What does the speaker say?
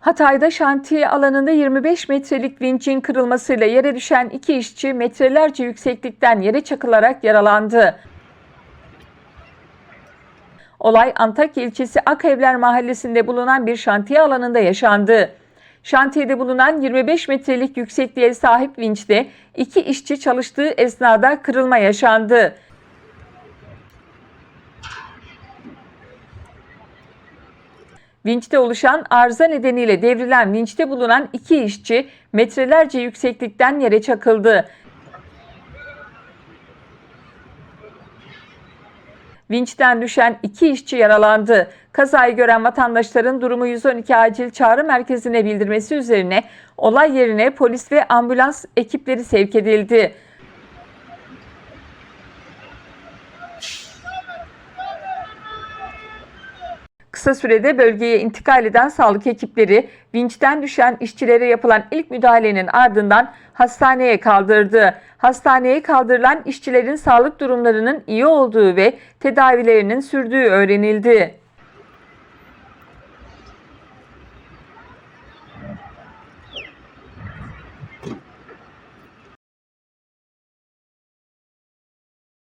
Hatay'da şantiye alanında 25 metrelik vinçin kırılmasıyla yere düşen iki işçi metrelerce yükseklikten yere çakılarak yaralandı. Olay Antakya ilçesi Akevler mahallesinde bulunan bir şantiye alanında yaşandı. Şantiyede bulunan 25 metrelik yüksekliğe sahip vinçte iki işçi çalıştığı esnada kırılma yaşandı. Vinçte oluşan arıza nedeniyle devrilen vinçte bulunan iki işçi metrelerce yükseklikten yere çakıldı. Vinçten düşen iki işçi yaralandı. Kazayı gören vatandaşların durumu 112 acil çağrı merkezine bildirmesi üzerine olay yerine polis ve ambulans ekipleri sevk edildi. Kısa sürede bölgeye intikal eden sağlık ekipleri vinçten düşen işçilere yapılan ilk müdahalenin ardından hastaneye kaldırdı. Hastaneye kaldırılan işçilerin sağlık durumlarının iyi olduğu ve tedavilerinin sürdüğü öğrenildi.